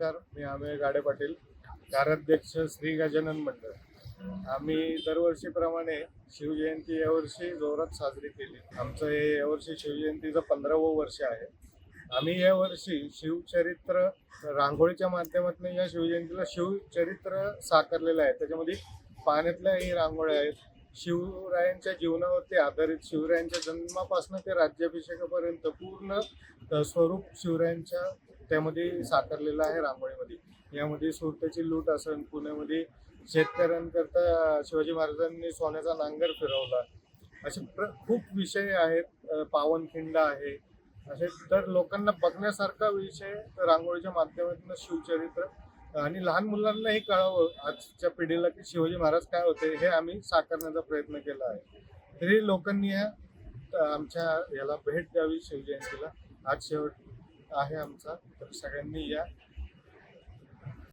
नमस्कार मी अमेय गाडे पाटील कार्याध्यक्ष श्री गजानन मंडळ. आम्ही दरवर्षीप्रमाणे शिवजयंती यावर्षी जोरात साजरी केली. आमचं हे यावर्षी शिवजयंतीचं पंधरावं वर्ष आहे. आम्ही यावर्षी शिवचरित्र रांगोळीच्या माध्यमातून या शिवजयंतीला शिवचरित्र साकारलेलं आहे. त्याच्यामध्ये पाण्यातल्याही रांगोळ्या आहेत. शिवरायांच्या जीवनावरती आधारित शिवरायांच्या जन्मापासून ते राज्याभिषेकापर्यंत पूर्ण स्वरूप शिवरायांच्या त्यामध्ये साकारलेला आहे रांगोळीमध्ये. यामध्ये सुरत्याची लूट असेल पुण्यामध्ये शेतकऱ्यांकरता शिवाजी महाराजांनी सोन्याचा नांगर फिरवला. असे प्र खूप विषय आहेत. पावनखिंड आहे. असे तर लोकांना बघण्यासारखा विषय रांगोळीच्या माध्यमातून शिवचरित्र आणि लहान मुलांनाही कळावं आजच्या पिढीला की शिवाजी महाराज काय होते हे आम्ही साकारण्याचा प्रयत्न केला आहे. तरी लोकांनी आमच्या याला भेट द्यावी शिवजयंतीला. आज शेवट आहे आमचा. तर सगळ्यांनी या.